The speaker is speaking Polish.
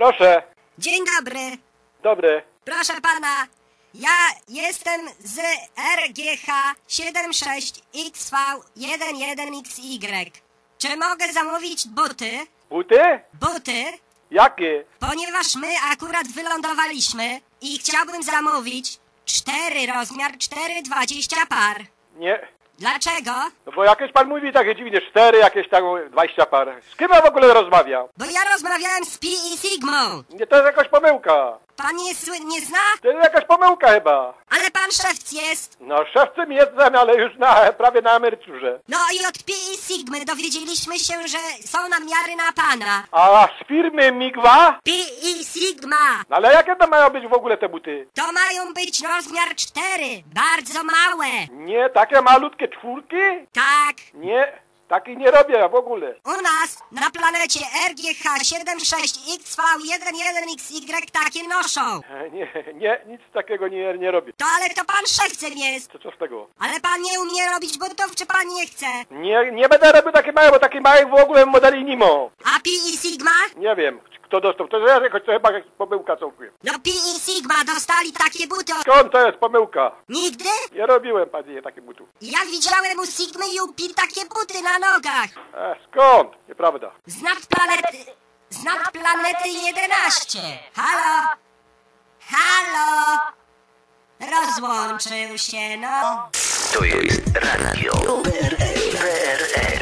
Proszę. Dzień dobry. Dobry. Proszę pana, ja jestem z RGH 76XV11XY. Czy mogę zamówić buty? Buty? Buty? Jakie? Ponieważ my akurat wylądowaliśmy i chciałbym zamówić cztery rozmiar 4,20 par. Nie. Dlaczego? No bo jakieś pan mówi takie dziwnie, cztery, jakieś tam 20 par. Z kim ja w ogóle rozmawiam? Bo ja rozmawiałem z Pi i Sigmą. Nie, to jest jakaś pomyłka. Pan nie, nie zna? To jest jakaś pomyłka chyba. Ale pan szewc jest. No szewcem jestem, ale już na, prawie na emeryturze. No i od Pi i Sigmy dowiedzieliśmy się, że są namiary na pana. A z firmy Migwa? Pi i Sigma. No ale jakie to mają być w ogóle te buty? To mają być rozmiar 4. Bardzo małe. Nie, takie malutkie czwórki? Tak. Nie, takich nie robię w ogóle. U nas na planecie RGH 76XV11XY takie noszą. E, Nie, nie, nic takiego nie, nie robię. To ale to pan szewcem jest. Co, co z tego? Ale pan nie umie robić butów, czy pan nie chce? Nie, nie będę robił takie małe, bo takich małych w ogóle modeli nie ma. A Pi i Sigma? Nie wiem, kto dostał. To jest jakoś, to chyba pomyłka całkiem. No Pi i Sigma dostali takie buty. Skąd to jest pomyłka? Nigdy? Nie robiłem, panie, takich butów. Ja widziałem u Sigmy i u Pi takie buty na nogach. E, skąd? Nieprawda. Z nadplanety... Z nadplanety 11. Halo? Halo? Rozłączył się, no. To jest radio. PRL.